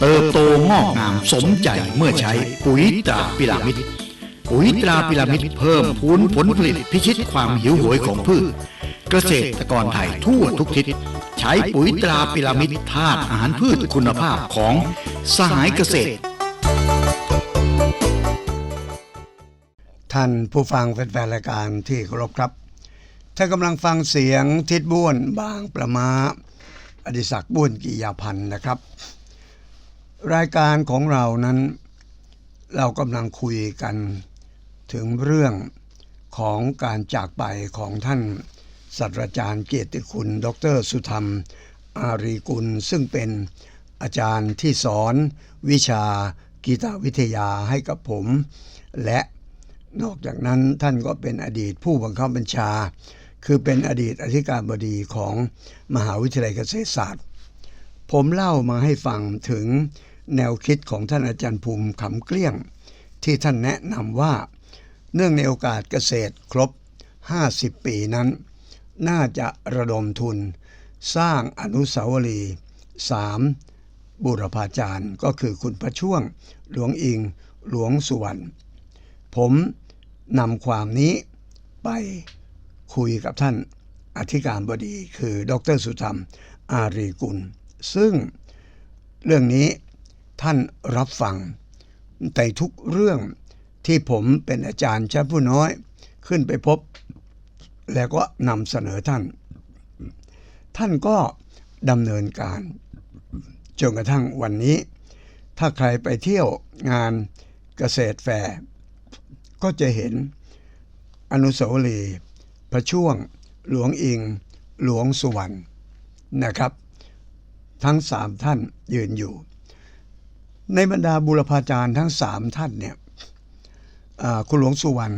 เติบโตงอกงามสมใจเมื่อใช้ปุ๋ยตราพิรามิดปุ๋ยตราพิรามิดเพิ่มพูนผลผลิตพิชิตความหิวโหยของพืช เกษตรกรไทยทั่วทุกทิศ ใช้ปุ๋ยตราพิรามิดธาตุอาหารพืชคุณภาพของสหายเกษตร ท่านผู้ฟังแฟนๆรายการที่เคารพครับท่านกำลังฟังเสียงทิดบ้วนบางประมาอดิศักดิ์บ้วนกิยาพันธ์นะครับ รายการของเรานั้น เรากำลังคุยกันถึงเรื่องของการจากไปของท่านศาสตราจารย์เกียรติคุณ ดร สุธรรม อารีกุล ซึ่งเป็นอาจารย์ที่สอนวิชากีตวิทยาให้กับผม และนอกจากนั้นท่านก็เป็นอดีตผู้บังคับบัญชา คือเป็นอดีตอธิการบดีของมหาวิทยาลัยเกษตรศาสตร์ ผมเล่ามาให้ฟังถึง แนวคิดของท่านอาจารย์ภูมิขำเกลี้ยง ที่ท่านแนะนำว่า เนื่องในโอกาสเกษตรครบ 50 ปีนั้น น่าจะระดมทุน สร้างอนุสาวรีย์สามบุรพาจารย์ก็คือคุณประช่วง หลวงอิง หลวงสุวรรณผมนำความนี้ไปคุยกับท่านอธิการบดีคือดรสุธรรมอารีกุล ซึ่งเรื่องนี้ ท่านรับฟัง แต่ทุกเรื่องที่ผมเป็นอาจารย์ชั้นผู้น้อย ขึ้นไปพบ แล้วก็นำเสนอท่าน ท่านก็ดำเนินการจนกระทั่งวันนี้ ถ้าใครไปเที่ยวงานเกษตรแฟร์ก็จะเห็นอนุสาวรีย์พระช่วง หลวงอิง หลวงสุวรรณนะครับ ทั้งสามท่านยืนอยู่ ในบรรดาบุรพาจารย์ทั้งสามท่านเนี่ยคุณหลวงสุวรรณ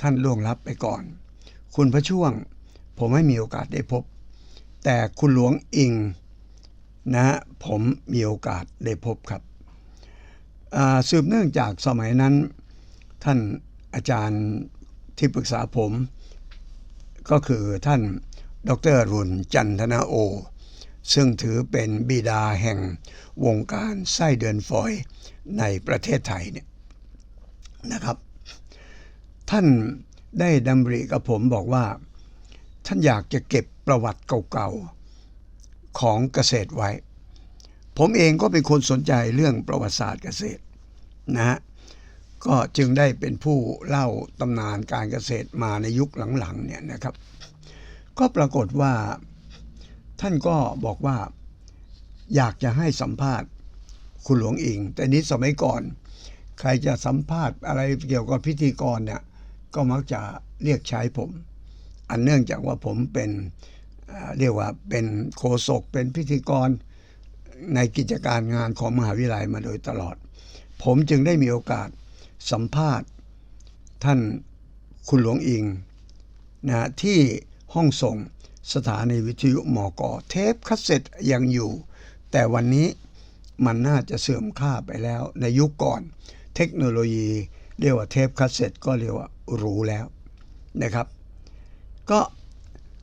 ท่านล่วงลับไปก่อน คุณพระช่วงผมไม่มีโอกาสได้พบ แต่คุณหลวงอิงนะผมมีโอกาสได้พบครับสืบเนื่องจากสมัยนั้น ท่านอาจารย์ที่ปรึกษาผม ก็คือท่านดรรุนจันทนาโอ ซึ่งถือเป็นบิดาแห่งวงการไส้เดือนฝอยในประเทศไทยเนี่ยนะครับ ท่านได้ดำริกับผมบอกว่า ท่านอยากจะเก็บประวัติเก่าๆของเกษตรไว้ ผมเองก็เป็นคนสนใจเรื่องประวัติศาสตร์เกษตรนะฮะก็จึงได้เป็นผู้เล่าตำนานการเกษตรมาในยุคหลังๆเนี่ยนะครับ ก็ปรากฏว่า ท่านก็บอกว่าอยากจะให้สัมภาษณ์คุณหลวงอิง แต่นี้สมัยก่อน ใครจะสัมภาษณ์อะไรเกี่ยวกับพิธีกรเนี่ยก็มักจะเรียกใช้ผม อันเนื่องจากว่าผมเป็นเรียกว่าเป็นโฆษกเป็นพิธีกรในกิจการงานของมหาวิทยาลัยมาโดยตลอด ผมจึงได้มีโอกาสสัมภาษณ์ ท่านคุณหลวงอิงนะที่ห้องส่ง สถานีวิทยุหมอกอเทปคัสเซ็ตยังอยู่ แต่วันนี้มันน่าจะเสื่อมค่าไปแล้วในยุคก่อน เทคโนโลยีเรียกว่าเทปคัสเซ็ตก็เรียกว่ารู้แล้วนะครับ ก็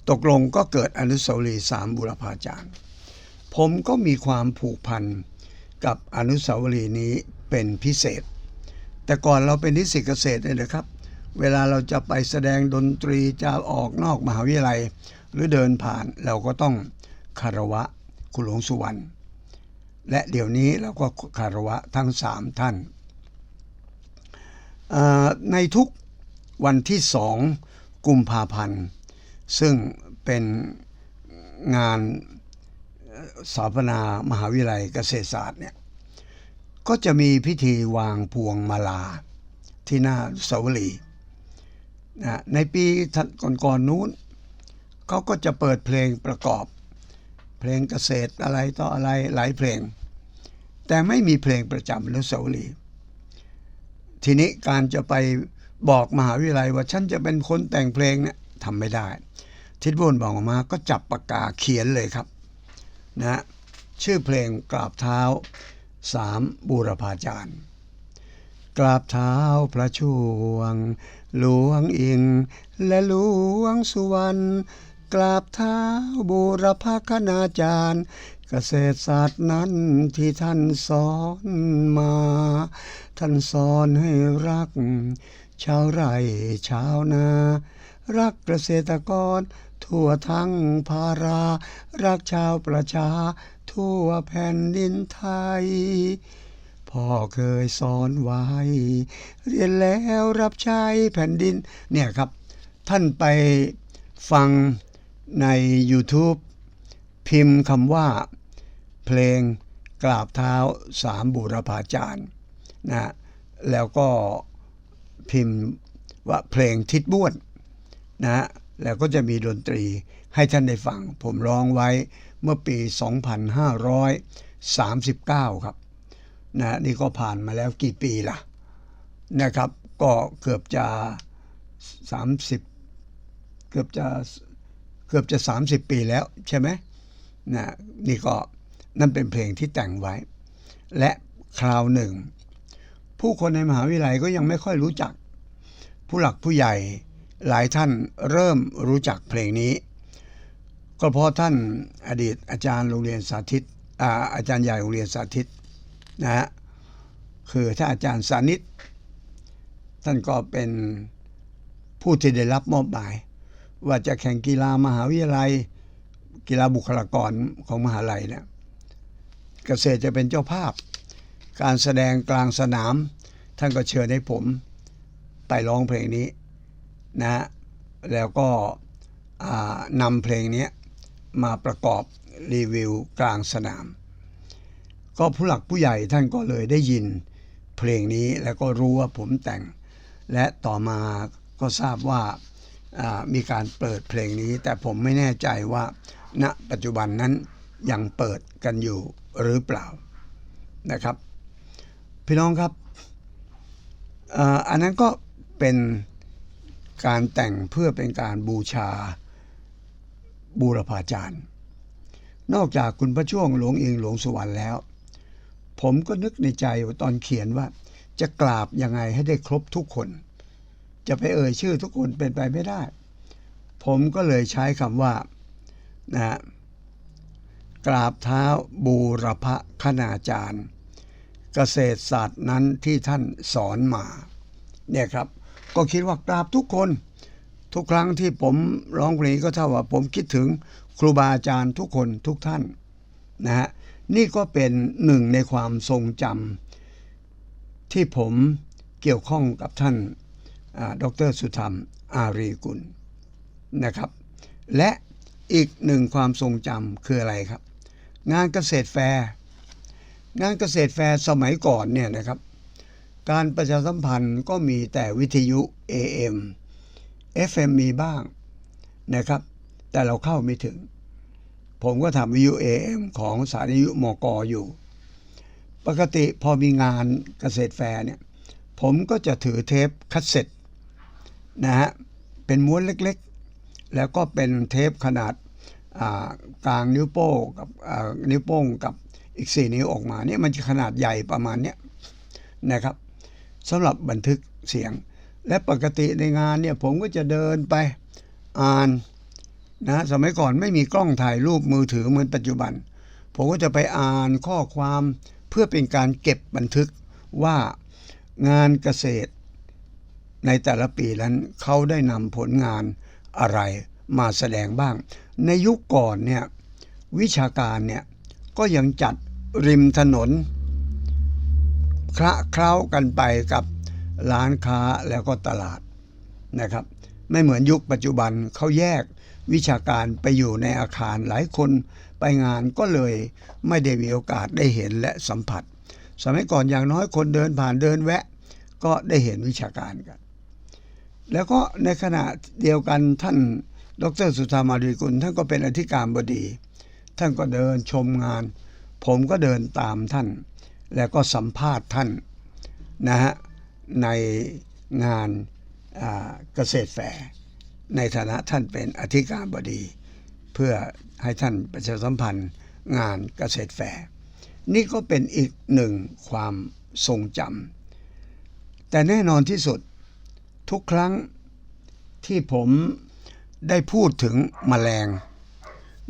ตกลงก็เกิดอนุสาวรีย์สามบุรพาจารย์ ผมก็มีความผูกพันกับอนุสาวรีย์นี้เป็นพิเศษ แต่ก่อนเราเป็นนิสิตเกษตรเนี่ยนะครับ เวลาเราจะไปแสดงดนตรีจะออกนอกมหาวิทยาลัย หรือเดินผ่านเราก็ต้องคารวะคุณหลวงสุวรรณและเดี๋ยวนี้เราก็คารวะทั้งสามท่านในทุกวันที่สองกุมภาพันธ์ ซึ่งเป็นงานสถาปนามหาวิทยาลัยเกษตรศาสตร์เนี่ยก็จะมีพิธีวางพวงมาลาที่หน้าสาวรีนะในปีก่อนๆนู้น เขาก็จะเปิดเพลงประกอบ เพลงเกษตรอะไรต่ออะไรหลายเพลง แต่ไม่มีเพลงประจำอนุสาวรีย์ทีนี้การจะไปบอกมหาวิทยาลัยว่าฉันจะเป็นคนแต่งเพลงเนี่ยทำไม่ได้ ทิดบุญบอกออกมาก็จับปากกาเขียนเลยครับนะชื่อเพลงกราบเท้าสามบูรพาจารย์ กราบเท้าพระช่วง หลวงอิง และหลวงสุวรรณ กราบเท้าบูรพาคณาจารย์ เกษตรศาสตร์นั้นที่ท่านสอนมา ท่านสอนให้รัก ชาวไร่ชาวนา รักเกษตรกร ทั่วทั้งภารา รักชาวประชา ทั่วแผ่นดินไทยพ่อเคยสอนไว้ เรียนแล้วรับใช้แผ่นดินเนี่ยครับ ท่านไปฟัง ใน YouTube พิมพ์คำว่า เพลงกราบเท้าสามบุรพาจารย์นะแล้วก็พิมพ์ว่าเพลงทิดบ้วนนะแล้วก็จะมีดนตรีให้ท่านได้ฟัง ผมร้องไว้เมื่อปี 2539 ครับนะนี่ก็ผ่านมาแล้วกี่ปีล่ะนะครับ ก็เกือบจะ 30 เกือบจะ กือบจะ 30 ปีแล้วใช่ไหมนะนี่ก็นั่นเป็นเพลงที่แต่งไว้ และคราวหนึ่ง ผู้คนในมหาวิทยาลัยก็ยังไม่ค่อยรู้จัก ผู้หลักผู้ใหญ่หลายท่านเริ่มรู้จักเพลงนี้ ก็เพราะท่านอดีตอาจารย์โรงเรียนสาธิตอาอาจารย์ใหญ่โรงเรียนสาธิตนะฮะคือท่านอาจารย์สานิต ท่านก็เป็นผู้ที่ได้รับมอบหมาย ว่าจะแข่งกีฬามหาวิทยาลัย กีฬาบุคลากรของมหาลัยเนี่ยเกษตรจะเป็นเจ้าภาพ การแสดงกลางสนาม ท่านก็เชิญให้ผมไปร้องเพลงนี้นะ แล้วก็นำเพลงนี้มาประกอบรีวิวกลางสนาม ก็ผู้หลักผู้ใหญ่ท่านก็เลยได้ยินเพลงนี้แล้วก็รู้ว่าผมแต่ง และต่อมาก็ทราบว่า มีการเปิดเพลงนี้ แต่ผมไม่แน่ใจว่าณปัจจุบันนั้นยังเปิดกันอยู่หรือเปล่านะครับ พี่น้องครับอ,อันนั้นก็เป็นการแต่งเพื่อเป็นการบูชาบูรพาจารย์ นอกจากคุณพระช่วงหลวงอิงหลวงสุวรรณแล้ว ผมก็นึกในใจตอนเขียนว่า จะกราบยังไงให้ได้ครบทุกคน จะไปเอ่ยชื่อทุกคนเป็นไปไม่ได้ ผมก็เลยใช้คำว่านะฮะกราบเท้าบูรพคณาจารย์ เกษตรศาสตร์นั้นที่ท่านสอนมา เนี่ยครับ ก็คิดว่ากราบทุกคน ทุกครั้งที่ผมร้องเพลงก็เท่าว่าผมคิดถึงครูบาอาจารย์ทุกคนทุกท่านนะฮะนี่ก็เป็นหนึ่งในความทรงจำที่ผมเกี่ยวข้องกับท่าน ดรสุธรรมอารีกุลนะครับ และอีกหนึ่งความทรงจำคืออะไรครับ งานเกษตรแฟร์งานเกษตรแฟร์สมัยก่อนเนี่ยนะครับ การประชาสัมพันธ์ก็มีแต่วิทยุ AM FM มีบ้างนะครับ แต่เราเข้าไม่ถึง ผมก็ทำวิทยุ AM ของสานีวิทยุมกอยู่ ปกติพอมีงานเกษตรแฟร์เนี่ย ผมก็จะถือเทปคัสเซ็ต นะฮะเป็นม้วนเล็กๆ แล้วก็เป็นเทปขนาดกลางนิ้วโป้งกับนิ้วโป้งกับอีก 4 นิ้วออกมาเนี่ยมันจะขนาดใหญ่ประมาณเนี้ยนะครับสำหรับบันทึกเสียง และปกติในงานเนี่ยผมก็จะเดินไปอ่านนะสมัยก่อนไม่มีกล้องถ่ายรูปมือถือเหมือนปัจจุบัน ผมก็จะไปอ่านข้อความเพื่อเป็นการเก็บบันทึกว่างานเกษตร ในแต่ละปีนั้นเขาได้นำผลงานอะไรมาแสดงบ้าง ในยุคก่อนเนี่ยวิชาการเนี่ยก็ยังจัดริมถนนคละเคล้ากันไปกับร้านค้าแล้วก็ตลาดนะครับ ไม่เหมือนยุคปัจจุบันเขาแยกวิชาการไปอยู่ในอาคารหลายคนไปงานก็เลยไม่ได้มีโอกาสได้เห็นและสัมผัส สมัยก่อนอย่างน้อยคนเดินผ่านเดินแวะ ก็ได้เห็นวิชาการกัน แล้วก็ในขณะเดียวกันท่านดรสุธามารีกุลท่านก็เป็นอธิการบดี ท่านก็เดินชมงาน ผมก็เดินตามท่าน แล้วก็สัมภาษณ์ท่านนะฮะในงานเกษตรแฟร์ในฐานะท่านเป็นอธิการบดี เพื่อให้ท่านประชาสัมพันธ์งานเกษตรแฟร์นี่ก็เป็นอีกหนึ่งความทรงจำแต่แน่นอนที่สุด ทุกครั้งที่ผมได้พูดถึงแมลง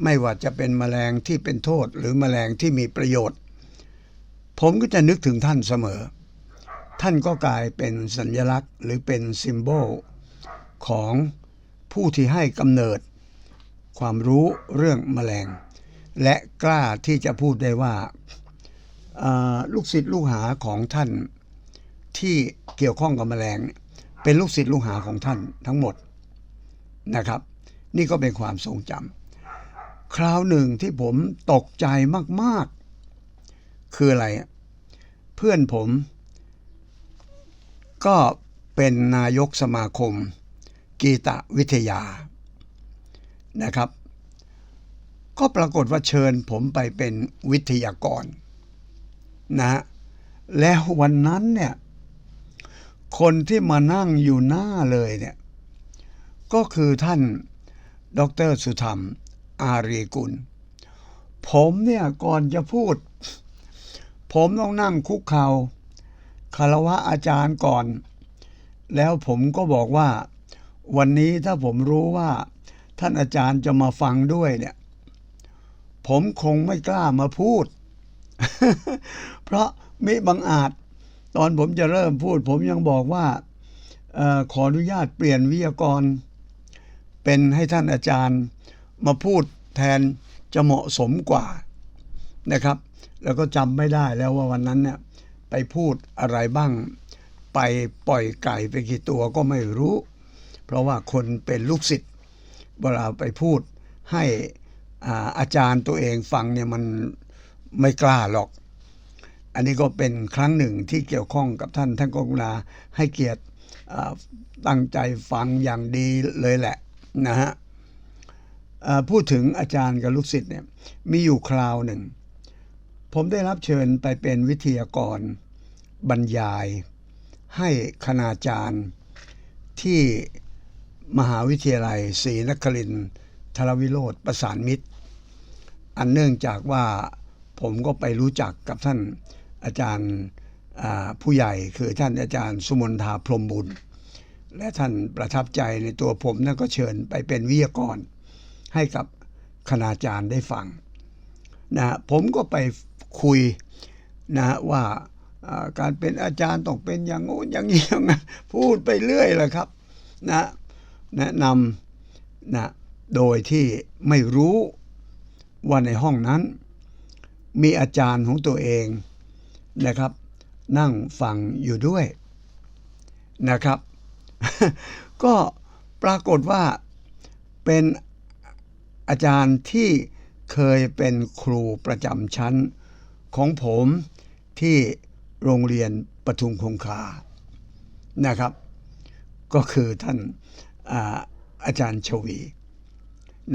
ไม่ว่าจะเป็นแมลงที่เป็นโทษหรือแมลงที่มีประโยชน์ ผมก็จะนึกถึงท่านเสมอ ท่านก็กลายเป็นสัญลักษณ์หรือเป็นซิมโบลของผู้ที่ให้กำเนิด ความรู้เรื่องแมลง และกล้าที่จะพูดได้ว่าอ่าลูกศิษย์ลูกหาของท่านที่เกี่ยวข้องกับแมลงเนี่ย เป็นลูกศิษย์ลูกหาของท่านทั้งหมดนะครับ นี่ก็เป็นความทรงจำคราวหนึ่งที่ผมตกใจมากๆ คืออะไร เพื่อนผม ก็เป็นนายกสมาคม กีตวิทยานะครับ ก็ปรากฏว่าเชิญผมไปเป็นวิทยากรนะแล้ววันนั้นเนี่ย คนที่มานั่งอยู่หน้าเลยเนี่ย ก็คือท่านดรสุธรรม อารีกุล ผมเนี่ยก่อนจะพูด ผมต้องนั่งคุกเข่าคารวะอาจารย์ก่อน แล้วผมก็บอกว่า วันนี้ถ้าผมรู้ว่า ท่านอาจารย์จะมาฟังด้วยเนี่ย ผมคงไม่กล้ามาพูด เพราะมิบังอาจ ตอนผมจะเริ่มพูด ผมยังบอกว่าออขออนุญาตเปลี่ยนวิทยากร เป็นให้ท่านอาจารย์มาพูดแทนจะเหมาะสมกว่านะครับ แล้วก็จำไม่ได้แล้วว่าวันนั้นเนี่ยไปพูดอะไรบ้าง ไปปล่อยไก่ไปกี่ตัวก็ไม่รู้ เพราะว่าคนเป็นลูกศิษย์เวลาไปพูดให้อาอาจารย์ตัวเองฟังเนี่ยมันไม่กล้าหรอก อันนี้ก็เป็นครั้งหนึ่งที่เกี่ยวข้องกับท่านท่านก็กรุณาให้เกียรติตั้งใจฟังอย่างดีเลยแหละนะฮะพูดถึงอาจารย์กับลูกศิษย์เนี่ยมีอยู่คราวหนึ่ง ผมได้รับเชิญไปเป็นวิทยากรบรรยาย ให้คณาจารย์ที่มหาวิทยาลัยศรีนครินทร์ทรวิโรธประสานมิตร อันเนื่องจากว่าผมก็ไปรู้จักกับท่าน อาจารย์ผู้ใหญ่คือท่านอาจารย์สุมนทาพรมบุญ และท่านประทับใจในตัวผมนั่นก็เชิญไปเป็นวิทยากร ให้กับคณาจารย์ได้ฟังนะผมก็ไปคุยนะว่าอ่าการเป็นอาจารย์ต้องเป็นอย่างโน้นอย่างนี้อย่างนั้นพูดไปเรื่อยแหละครับนะแนะนำนะโดยที่ไม่รู้ว่าในห้องนั้น มีอาจารย์ของตัวเอง นะครับ นั่งฟังอยู่ด้วยนะครับ ก็ปรากฏว่าเป็นอาจารย์ที่เคยเป็นครูประจำชั้นของผมที่โรงเรียนปทุมคงคานะครับ ก็คือท่านอาอาจารย์ชวี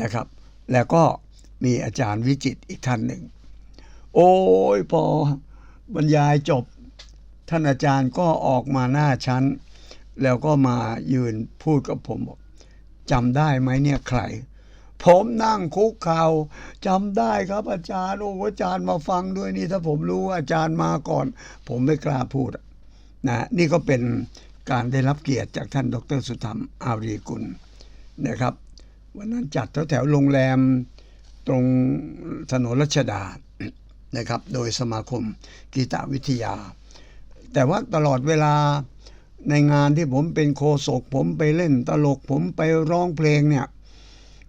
นะครับ แล้วก็มีอาจารย์วิจิตอีกท่านหนึ่ง โอ้ยพอ บรรยายจบ ท่านอาจารย์ก็ออกมาหน้าชั้น แล้วก็มายืนพูดกับผมบอกจำได้ไหมเนี่ยใคร ผมนั่งคุกเข่าจำได้ครับอาจารย์โอ้อาจารย์มาฟังด้วยนี่ถ้าผมรู้อาจารย์มาก่อน ผมไม่กล้าพูดนะนี่ก็เป็นการได้รับเกียรติจากท่านดรสุธรรมอารีกุลนะครับ วันนั้นจัดแถวแถวโรงแรมตรงถนนรัชดา นะครับ โดยสมาคมกีตวิทยา แต่ว่าตลอดเวลาในงานที่ผมเป็นโคศก ผมไปเล่นตลกผมไปร้องเพลงเนี่ย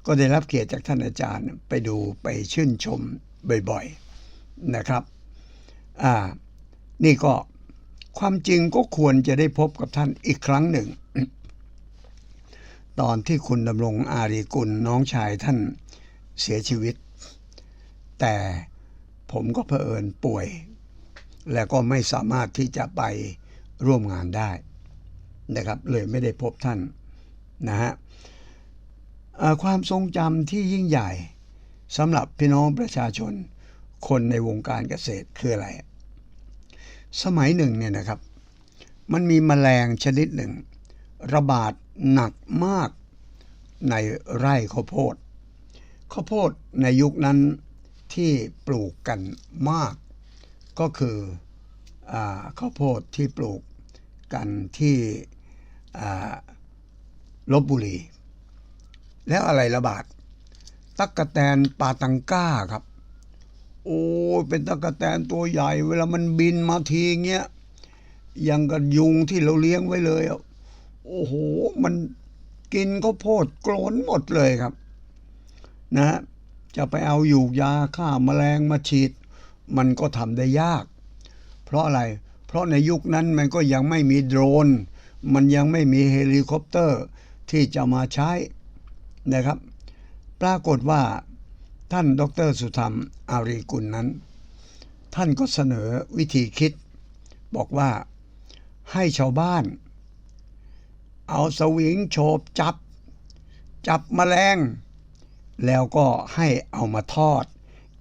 ก็ได้รับเกียรติจากท่านอาจารย์ไปดูไปชื่นชมบ่อยๆนะครับอ่านี่ก็ความจริงก็ควรจะได้พบกับท่านอีกครั้งหนึ่ง ตอนที่คุณดำรงอารีกุลน้องชายท่านเสียชีวิต แต่ ผมก็เผอิญป่วย และก็ไม่สามารถที่จะไปร่วมงานได้นะครับ เลยไม่ได้พบท่านนะฮะความทรงจำที่ยิ่งใหญ่สำหรับพี่น้องประชาชนคนในวงการเกษตรคืออะไร สมัยหนึ่งเนี่ยนะครับ มันมีแมลงชนิดหนึ่ง ระบาดหนักมากในไร่ข้าวโพดข้าวโพดในยุคนั้น ที่ปลูกกันมาก ก็คืออข้าวโพดที่ปลูกกันที่ลบบุรี แล้วอะไรระบาด ตักกะแตนปาตังก้าครับ โอ้ยเป็นตักกะแตนตัวใหญ่ เวลามันบินมาทีเงี้ยยังกับยุงที่เราเลี้ยงไว้เลยอะโอ้โห มันกินข้าวโพดโกลนหมดเลยครับ นะฮะ จะไปเอาอยู่ยาฆ่าแมลงมาฉีด มันก็ทำได้ยาก เพราะอะไร เพราะในยุคนั้นมันก็ยังไม่มีโดรน มันยังไม่มีเฮลิคอปเตอร์ที่จะมาใช้นะครับ ปรากฏว่าท่านดรสุธรรมอารีกุลนั้น ท่านก็เสนอวิธีคิด บอกว่าให้ชาวบ้าน เอาสวิงโฉบจับ จับแมลง แล้วก็ให้เอามาทอด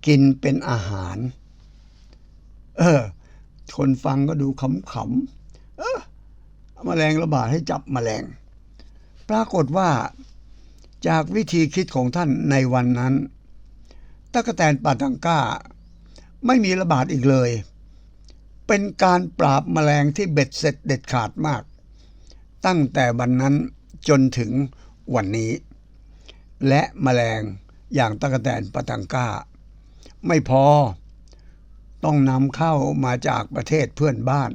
กินเป็นอาหาร เออ คนฟังก็ดูขำๆเออแมลงระบาดให้จับแมลง ปรากฏว่าจากวิธีคิดของท่านในวันนั้นตะกแตนปาตังก้า ไม่มีระบาดอีกเลย เป็นการปราบแมลงที่เบ็ดเสร็จเด็ดขาดมาก ตั้งแต่วันนั้นจนถึงวันนี้ และแมลงอย่างตะกแตนปาตังก้า ไม่พอ ต้องนำเข้ามาจากประเทศเพื่อนบ้าน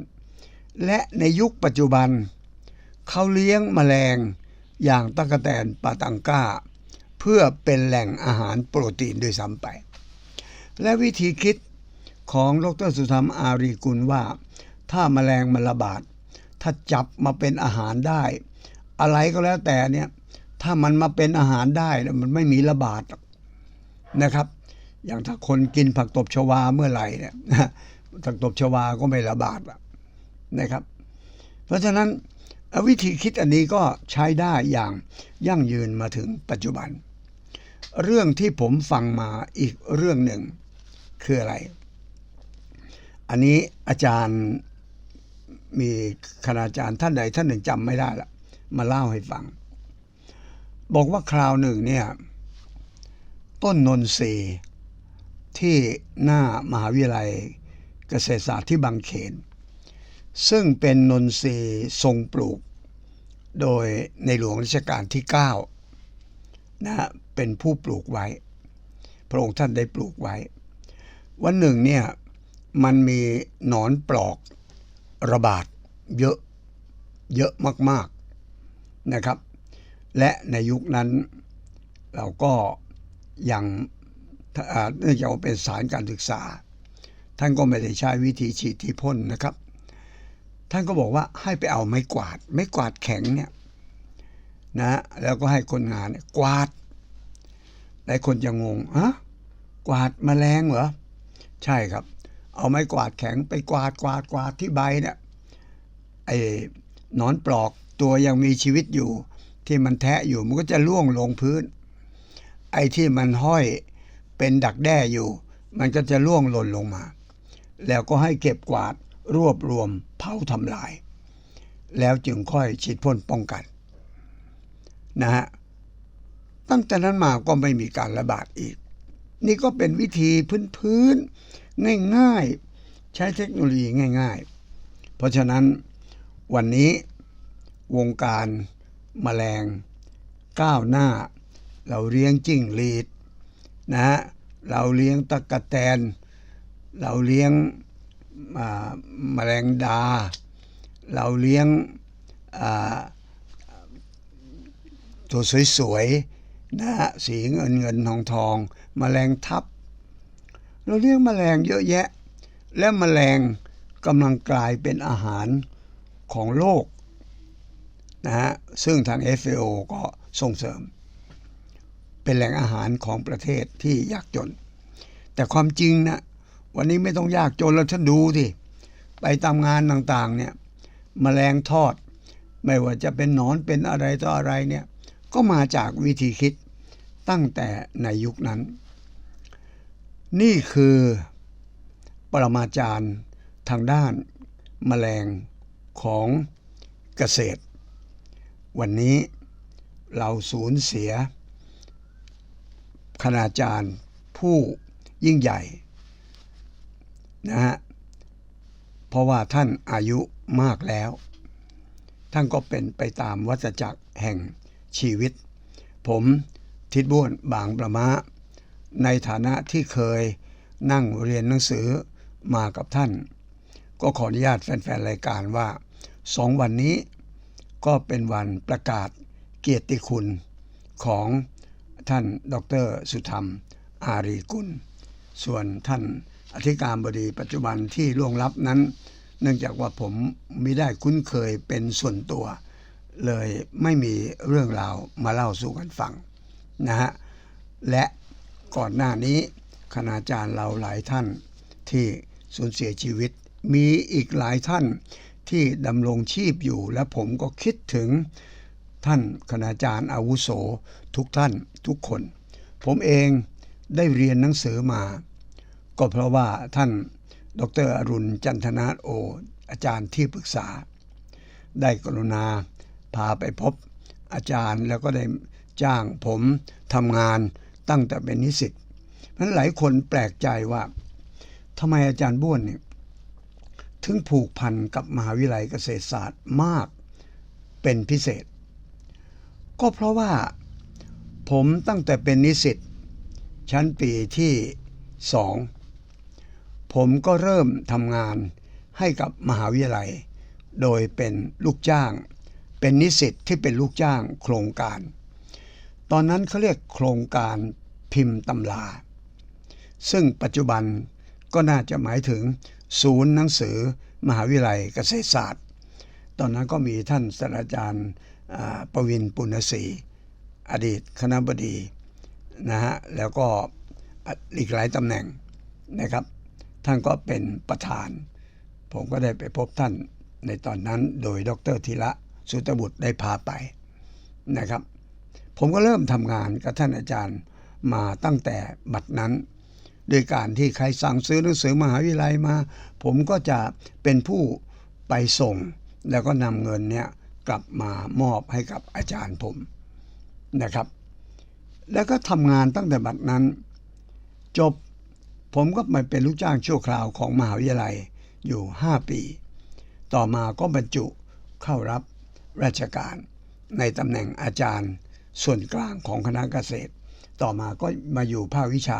และในยุคปัจจุบัน เขาเลี้ยงแมลงอย่างตะกแตนปาตังก้า เพื่อเป็นแหล่งอาหารโปรตีนด้วยซ้ำไป และวิธีคิดของดรสุธรรมอารีกุลว่า ถ้าแมลงมันระบาด ถ้าจับมาเป็นอาหารได้ อะไรก็แล้วแต่เนี่ย ถ้ามันมาเป็นอาหารได้มันไม่มีระบาดนะครับ อย่างถ้าคนกินผักตบชวาเมื่อไหร่เนี่ยผักตบชวาก็ไม่ระบาดละนะครับ เพราะฉะนั้นวิธีคิดอันนี้ก็ใช้ได้อย่างยั่งยืนมาถึงปัจจุบัน เรื่องที่ผมฟังมาอีกเรื่องหนึ่งคืออะไร อันนี้อาจารย์มีคณาจารย์ท่านใดท่านหนึ่งจำไม่ได้ละมาเล่าให้ฟัง บอกว่าคราวหนึ่งเนี่ย ต้นนนทรีที่หน้ามหาวิทยาลัยเกษตรศาสตร์ที่บางเขน ซึ่งเป็นนนทรีทรงปลูก โดยในหลวงรัชกาลที่9นะเป็นผู้ปลูกไว้ พระองค์ท่านได้ปลูกไว้ วันหนึ่งเนี่ยมันมีหนอนปลอกระบาดเยอะเยอะมากๆนะครับ และในยุคนั้นเราก็ยังเนื่องจากเป็นสารการศึกษา ท่านก็ไม่ได้ใช้วิธีฉีดที่พ่นนะครับ ท่านก็บอกว่าให้ไปเอาไม้กวาด ไม้กวาดแข็งเนี่ยนะแล้วก็ให้คนงานกวาดหลายคนจะงงฮะกวาดแมลงเหรอ ใช่ครับ เอาไม้กวาดแข็งไปกวาดกวาดกวาดที่ใบเนี่ยไอ้หนอนปลอกตัวยังมีชีวิตอยู่ ที่มันแทะอยู่มันก็จะล่วงลงพื้น ไอ้ที่มันห้อยเป็นดักแด้อยู่ มันก็จะล่วงหล่นลงมา แล้วก็ให้เก็บกวาดรวบรวมเผาทำลาย แล้วจึงค่อยฉีดพ่นป้องกันนะฮะตั้งแต่นั้นมาก็ไม่มีการระบาดอีก นี่ก็เป็นวิธีพื้นๆง่ายๆ ใช้เทคโนโลยีง่าย ๆ เพราะฉะนั้นวันนี้วงการ แมลง ก้าวหน้า เราเลี้ยงจิ้งหรีดนะฮะเราเลี้ยงตะกะแตน เราเลี้ยงอ่าแมลงดา เราเลี้ยงตัวสวยๆนะฮะสีเงินเงินทองทองแมลงทับ เราเลี้ยงแมลงเยอะแยะ และแมลงกำลังกลายเป็นอาหารของโลก นะฮะซึ่งทาง FAO ก็ส่งเสริม เป็นแหล่งอาหารของประเทศที่ยากจน แต่ความจริงนะวันนี้ไม่ต้องยากจนแล้วท่านดูที่ไปตามงานต่างๆเนี่ยมแมลงทอด ไม่ว่าจะเป็นหนอนเป็นอะไรต่ออะไรเนี่ยก็มาจากวิธีคิดตั้งแต่ในยุคนั้น นี่คือปรมาจารย์ทางด้านแมลงของเกษตร วันนี้เราสูญเสีย คณาจารย์ผู้ยิ่งใหญ่นะฮะเพราะว่าท่านอายุมากแล้ว ท่านก็เป็นไปตามวัฏจักรแห่งชีวิต ผมทิดบ้วนบางประมาในฐานะที่เคยนั่งเรียนหนังสือมากับท่าน ก็ขออนุญาตแฟนๆ รายการว่าสองวันนี้ ก็เป็นวันประกาศเกียรติคุณของท่านดรสุธรรม อารีกุล ส่วนท่านอธิการบดีปัจจุบันที่ล่วงลับนั้น เนื่องจากว่าผมไม่ได้คุ้นเคยเป็นส่วนตัว เลยไม่มีเรื่องราวมาเล่าสู่กันฟังนะฮะและก่อนหน้านี้คณาจารย์เราหลายท่านที่สูญเสียชีวิต มีอีกหลายท่าน ที่ดำรงชีพอยู่ และผมก็คิดถึงท่านคณาจารย์อาวุโสทุกท่านทุกคน ผมเองได้เรียนหนังสือมา ก็เพราะว่าท่านดรอรุณจันทนาโอ อาจารย์ที่ปรึกษา ได้กรุณาพาไปพบอาจารย์แล้วก็ได้จ้างผมทำงานตั้งแต่เป็นนิสิตเพราะฉะนั้นหลายคนแปลกใจว่าทำไมอาจารย์บ้วนเนี่ย ถึงผูกพันกับมหาวิทยาลัยเกษตรศาสตร์มากเป็นพิเศษ ก็เพราะว่าผมตั้งแต่เป็นนิสิตชั้นปีที่สองผมก็เริ่มทำงานให้กับมหาวิทยาลัย โดยเป็นลูกจ้าง เป็นนิสิตที่เป็นลูกจ้างโครงการ ตอนนั้นเขาเรียกโครงการพิมพ์ตำรา ซึ่งปัจจุบันก็น่าจะหมายถึง ศูนย์หนังสือมหาวิทยาลัยเกษตรศาสตร์ ตอนนั้นก็มีท่านศาสตราจารย์ประวินปุณศรีอดีตคณะบดีนะฮะแล้วก็อีกหลายตำแหน่งนะครับ ท่านก็เป็นประธาน ผมก็ได้ไปพบท่านในตอนนั้นโดยดรธีระสุตบุตรได้พาไปนะครับ ผมก็เริ่มทำงานกับท่านอาจารย์มาตั้งแต่บัดนั้น โดยการที่ใครสั่งซื้อหนังสือมหาวิทยาลัยมา ผมก็จะเป็นผู้ไปส่ง แล้วก็นำเงินเนี่ยกลับมามอบให้กับอาจารย์ผมนะครับ แล้วก็ทำงานตั้งแต่บัดนั้น จบผมก็มาเป็นลูกจ้างชั่วคราวของมหาวิทยาลัยอยู่ 5 ปี ต่อมาก็บรรจุเข้ารับราชการในตำแหน่งอาจารย์ส่วนกลางของคณะเกษตร ต่อมาก็มาอยู่ภาควิชา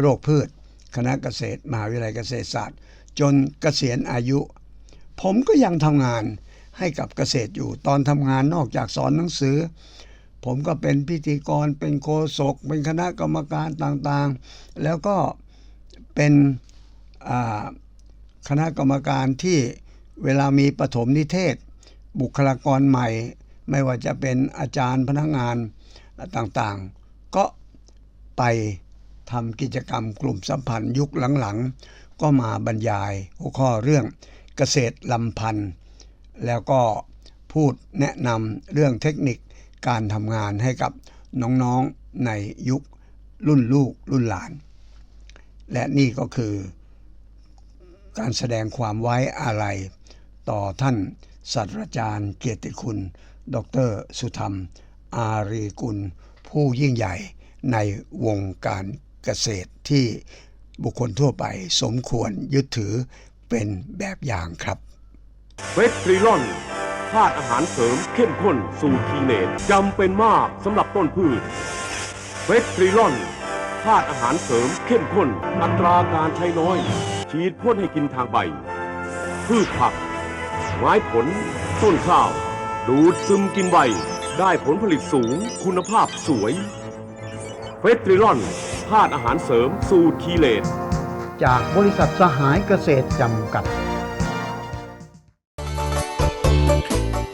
โรคพืช คณะเกษตรมหาวิทยาลัยเกษตรศาสตร์ จนเกษียณอายุ ผมก็ยังทำงานให้กับเกษตรอยู่ตอนทำงานนอกจากสอนหนังสือ ผมก็เป็นพิธีกรเป็นโฆษกเป็นคณะกรรมการต่างๆ แล้วก็เป็นคณะกรรมการที่เวลามีปฐมนิเทศ บุคลากรใหม่ ไม่ว่าจะเป็นอาจารย์พนักงานต่างๆ ก็ไป ทำกิจกรรมกลุ่มสัมพันธ์ยุคหลังๆ ก็มาบรรยายหัวข้อเรื่องเกษตรลำพันธ์แล้วก็พูดแนะนำเรื่องเทคนิคการทำงานให้กับน้องๆในยุครุ่นลูกรุ่นหลาน และนี่ก็คือ การแสดงความไว้อาลัยต่อท่านศาสตราจารย์เกียรติคุณ ดร สุธรรม อารีกุล ผู้ยิ่งใหญ่ในวงการ เกษตรที่บุคคลทั่วไปสมควรยึดถือเป็นแบบอย่างครับเฟสตรีลอนธาตุอาหารเสริมเข้มข้นสูตรทีเนตจำเป็นมากสำหรับต้นพืชเฟสตรีลอนธาตุอาหารเสริมเข้มข้นอัตราการใช้น้อย ฉีดพ่นให้กินทางใบ พืชผัก ไม้ผล ต้นข้าว ดูดซึมกินใบ ได้ผลผลิตสูงคุณภาพสวยเฟสตรีลอน ธาตุอาหารเสริม สูตรคีเลตจากบริษัทสหายเกษตรจำกัด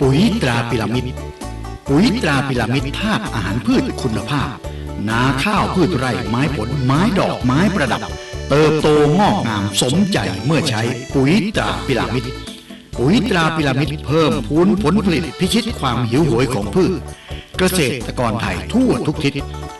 ปุ๋ยตราพิรามิดปุ๋ยตราพิรามิดธาตุอาหารพืชคุณภาพ นาข้าวพืชไร่ไม้ผลไม้ดอกไม้ประดับ เติบโตงอกงามสมใจเมื่อใช้ปุ๋ยตราพิรามิดปุ๋ยตราพิรามิดเพิ่มพูนผลผลิตพิชิตความหิวโหยของพืช เกษตรกรไทยทั่วทุกทิศ